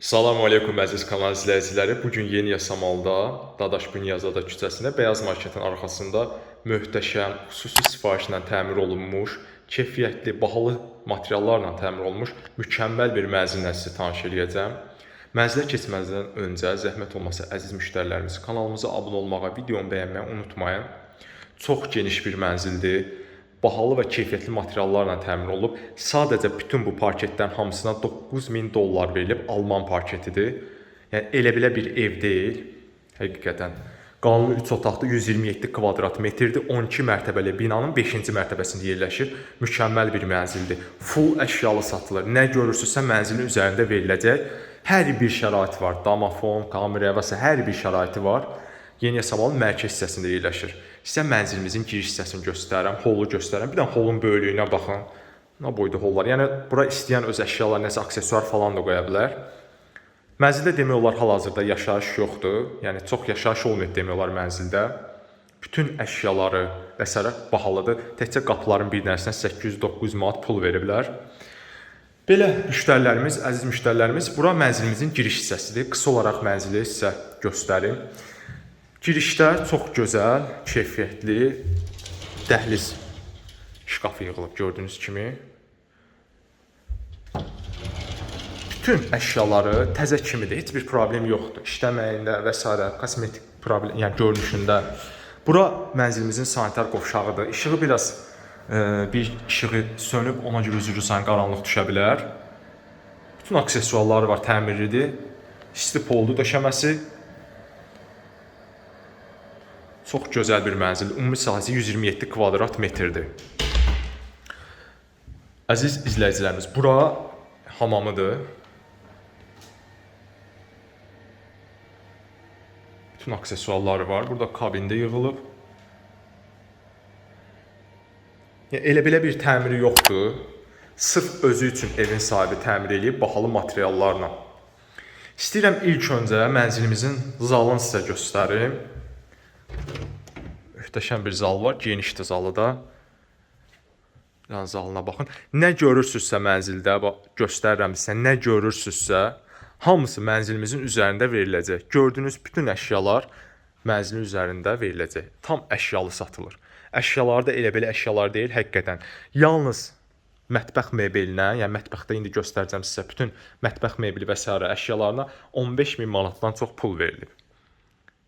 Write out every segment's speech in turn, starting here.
Salam aleykum əziz kanal izləyiciləri. Bu gün Yeni Yasamalda, Dadaş Bünyazada küçəsində Beyaz Marketin arxasında möhtəşəm, xüsusi sifarişlə təmir olunmuş, keyfiyyətli, bahalı materiallarla təmir olunmuş mükəmməl bir mənzillə sizi tanış eləyəcəm. Mənzilə keçməzdən öncə zəhmət olmasa əziz müştərilərimiz kanalımıza abunə olmağı, videomu bəyənməyi unutmayın. Çox geniş bir mənzildir. Bahalı və keyfiyyətli materiallarla təmin olunub. Sadəcə bütün bu parketlərin hamısına 9000 dollar verilib Alman parketidir. Yəni elə belə bir ev deyil. Həqiqətən. Qanuni 3 otaqlı 127 kvadrat metrdir. 12 mərtəbəli binanın 5-ci mərtəbəsində yerləşir. Mükəmməl bir mənzildir. Full əşyalı satılır. Nə görürsünüzsə mənzilin üzərində veriləcək. Hər bir şərait var. Damafon, kamera və s. hər bir şəraiti var. Yeni Yasamalın mərkəz hissəsində yerləşir. Sizə mənzilimizin giriş hissəsini göstərirəm, holu göstərirəm. Bir də holun böyüklüyünə baxın. Nə boyda hollar. Yəni bura istəyən öz əşyalar, nəsə aksesuar falan da qoya bilər. Mənzildə demək olar hal-hazırda yaşayış yoxdur. Yəni çox yaşayış olmayıb demək olar mənzildə. Bütün əşyaları və s. bahalıdır. Təkcə qapıların bir dənəsinə 800-900 manat pul veriblər. Belə müştərilərimiz, əziz müştərilərimiz, bura mənzilimizin giriş hissəsidir. Qısa olaraq mənzili sizə göstərim. Girişlər çox gözəl, keyfiyyətli dəhliz şkafı yığılıb gördüyünüz kimi. Bütün əşyaları təzə kimidir, heç bir problem yoxdur. İşləməyində və s. kosmetik problem, yəni görünüşündə. Bura mənzilimizin sanitar qovşağıdır. İşığı biraz e, bir işığı sönüb, ona görə üzürsən qaranlıq düşə bilər. Bütün aksesuarları var, təmirlidir. İsti poldu döşəməsi. Çox gözəl bir mənzil. Ümumi sahəsi 127 kvadrat metrdir. Əziz izləyicilərimiz, bura hamamıdır. Bütün aksesuarları var. Burada kabində yığılıb. Yəni, elə belə bir təmiri yoxdur. Sırf özü üçün evin sahibi təmir eləyib bahalı materiallarla. İstəyirəm ilk öncə mənzilimizin zalını sizə göstərim. Möhtəşəm bir zal var, genişdir zalı da. Yəni zalına baxın. Nə görürsünüzsə mənzildə, göstərirəm sizə, nə görürsünüzsə, hamısı mənzilimizin üzərində veriləcək. Gördüyünüz bütün əşyalar mənzilin üzərində veriləcək. Tam əşyalı satılır. Əşyalar da elə belə əşyalar deyil, həqiqətən. Yalnız mətbəx mebelinə, yəni mətbəxdə indi göstərəcəm sizə bütün mətbəx mebeli və s. əşyalarına 15000 manatdan çox pul verilib.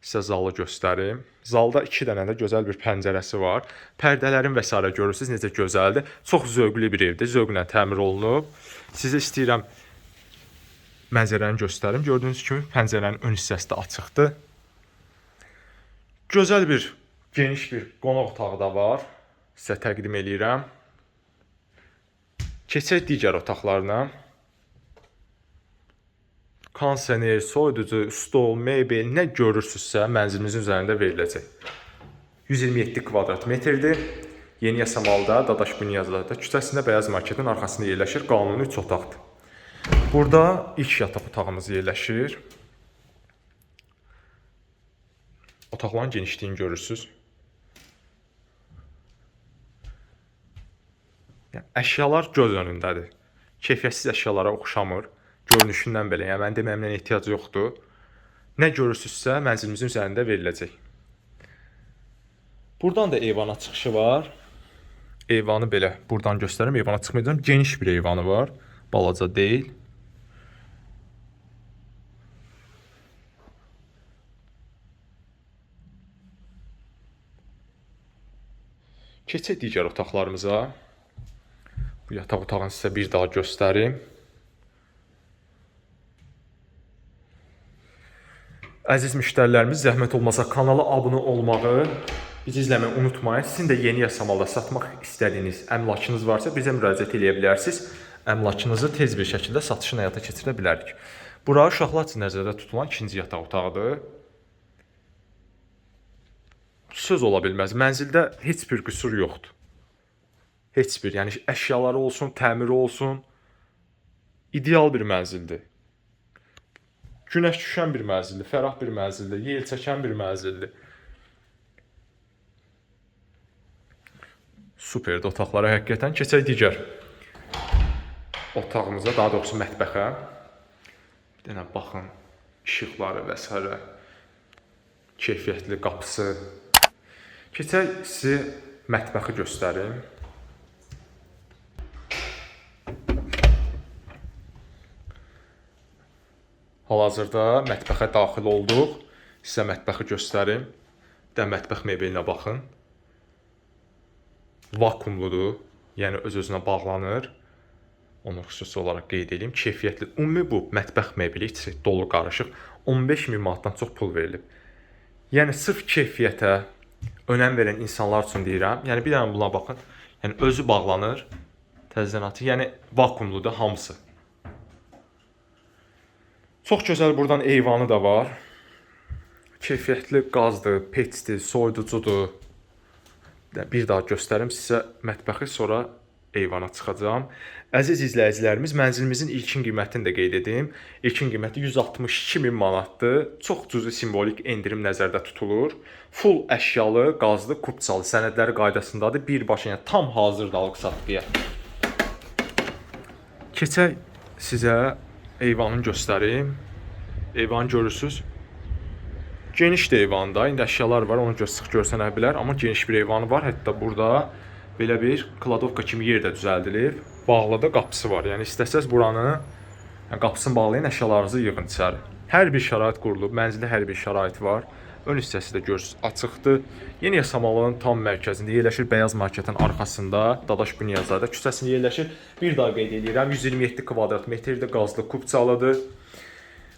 Sizə zalı göstərim. Zalda 2 dənə də gözəl bir pəncərəsi var. Pərdələrin və s. görürsüz necə gözəldir. Çox zövqlü bir evdir. Zövqlə təmir olunub. Sizə istəyirəm mənzərəni göstərim. Gördüyünüz kimi pəncərənin ön hissəsi də açıqdır. Gözəl bir geniş bir qonaq otağı da var. Sizə təqdim eləyirəm. Keçək digər otaqlarına. Konsener, soyuducu, stol, mebel, nə görürsünüzsə mənzilimizin üzərində veriləcək. 127 kvadrat metrdir. Yeni Yasamalda, Dadaş Bünyazada küçəsində Bəyaz Marketin arxasında yerləşir. Qanuni 3 otaqdır. Burada ilk yataq otağımız yerləşir. Otaqların genişliyini görürsüz. Yəni, əşyalar göz önündədir. Keyfiyyətsiz əşyalara oxşamır. Görünüşündən belə, yəni mənim deməyimdən ehtiyac yoxdur. Nə görürsünüzsə mənzilimizin üzərində veriləcək. Buradan da eyvana çıxışı var. Eyvanı belə buradan göstərim. Eyvana çıxmayacağam. Geniş bir eyvanı var. Balaca deyil. Keçək digər otaqlarımıza. Bu yataq otağını sizə bir daha göstərim. Əziz müştərilərimiz, zəhmət olmasa kanala abunə olmağı, bizi izləməyi unutmayın. Sizin də yeni yasamalda satmaq istədiyiniz əmlakınız varsa bizə müraciət edə bilərsiniz. Əmlakınızı tez bir şəkildə satışını həyata keçirə bilərik. Bura uşaqlar üçün nəzərdə tutulan ikinci yataq otağıdır. Söz ola bilməz. Mənzildə heç bir qüsur yoxdur. Heç bir, yəni əşyaları olsun, təmiri olsun, ideal bir mənzildir. Günəş düşən bir mənzildir, fərah bir mənzildir, yel çəkən bir mənzildir. Superdir otaqlara həqiqətən. Keçək digər otağımıza, daha doğrusu mətbəxə. Bir dənə baxın, işıqları və s. keyfiyyətli qapısı. Keçək sizə mətbəxi göstərim. Hal-hazırda mətbəxə daxil olduq. Sizə mətbəxi göstərim. Bir də mətbəx mebelinə baxın. Vakuumludur, yəni öz-özünə bağlanır. Onu xüsusi olaraq qeyd edeyim. Keyfiyyətli. Ümumi bu mətbəx mebeli içi dolu qarışıq 15 min manatdan çox pul verilib. Yəni sırf keyfiyyətə önəm verən insanlar üçün deyirəm. Yəni bir dənə buna baxın. Yəni özü bağlanır. Təzədən açır. Yəni vakuumludur hamısı. Çox gözəl burdan eyvanı da var. Keyfiyyətli qazdır, peçdir, soyuducudur. Bir daha göstərim sizə mətbəxi, sonra eyvana çıxacağam. Əziz izləyicilərimiz, mənzilimizin ilkin qiymətini də qeyd edim. İlkin qiyməti 162 min manatdır. Çox cüzi simvolik endirim nəzərdə tutulur. Full əşyalı, qazlı, kupçalı sənədləri qaydasındadır. Birbaşa yəni tam hazırdır alqı-satqıya. Keçək sizə eyvanını göstərim. Eyvanı görürsüz. Geniş də eyvanda. İndi əşyalar var, ona görə sıx görsənə bilər, amma geniş bir eyvanı var. Hətta burada belə bir kladovka kimi yer də düzəldilib. Bağlı da qapısı var. Yəni istəsəz buranı yəni qapısını bağlayın, əşyalarınızı yığın içəri. Hər bir şərait qurulub, mənzildə hər bir şərait var. Ön hissəsi də görürsüz açıqdır. Yeni Yasamalının tam mərkəzində yerləşir. Bəyaz marketin arxasında Dadaş Bunyazadə küçəsində yerləşir. Bir daha qeyd edirəm, 127 kvadrat metrdə qazlı kupçalıdır.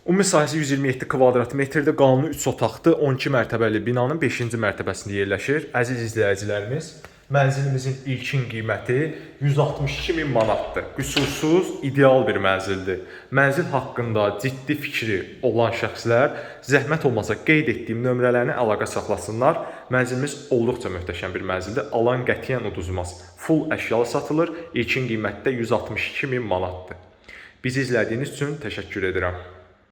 Ümumi sahəsi 127 kvadrat metrdə qanuni 3 otaqlı 12 mərtəbəli binanın 5-ci mərtəbəsində yerləşir. Əziz izləyicilərimiz, mənzilimizin ilkin qiyməti 162 min manatdır. Qüsursuz, ideal bir mənzildir. Mənzil haqqında ciddi fikri olan şəxslər zəhmət olmasa qeyd etdiyim nömrələrini əlaqə saxlasınlar. Mənzilimiz olduqca möhtəşəm bir mənzildir. Alan qətiyyən uduzmaz. Full əşyalı satılır. İlkin qiymətdə 162 min manatdır. Bizi izlədiyiniz üçün təşəkkür edirəm.